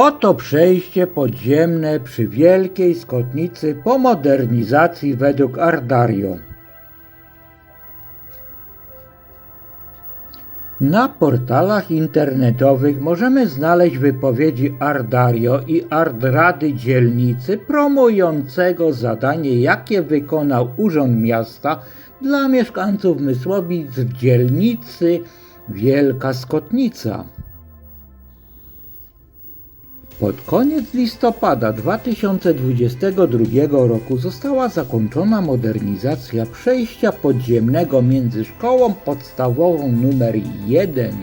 Oto przejście podziemne przy Wielkiej Skotnicy po modernizacji według Ardario. Na portalach internetowych możemy znaleźć wypowiedzi Ardario i Ardrady dzielnicy promującego zadanie, jakie wykonał Urząd Miasta dla mieszkańców Mysłowic w dzielnicy Wielka Skotnica. Pod koniec listopada 2022 roku została zakończona modernizacja przejścia podziemnego między szkołą podstawową nr 1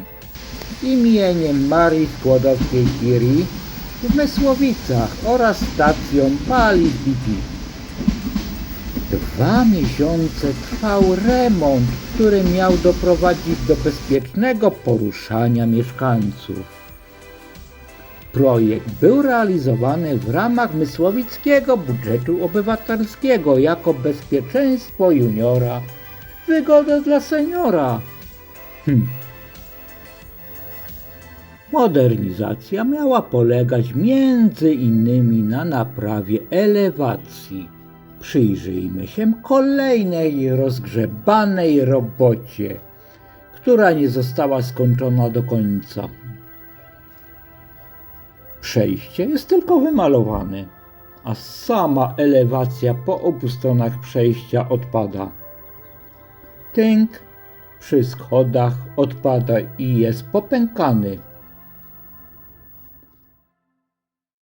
imieniem Marii Skłodowskiej-Curie w Mysłowicach oraz stacją Paliw BP. Dwa miesiące trwał remont, który miał doprowadzić do bezpiecznego poruszania mieszkańców. Projekt był realizowany w ramach mysłowickiego budżetu obywatelskiego jako bezpieczeństwo juniora, wygoda dla seniora. Hm. Modernizacja miała polegać między innymi na naprawie elewacji. Przyjrzyjmy się kolejnej rozgrzebanej robocie, która nie została skończona do końca. Przejście jest tylko wymalowane, a sama elewacja po obu stronach przejścia odpada. Tynk przy schodach odpada i jest popękany.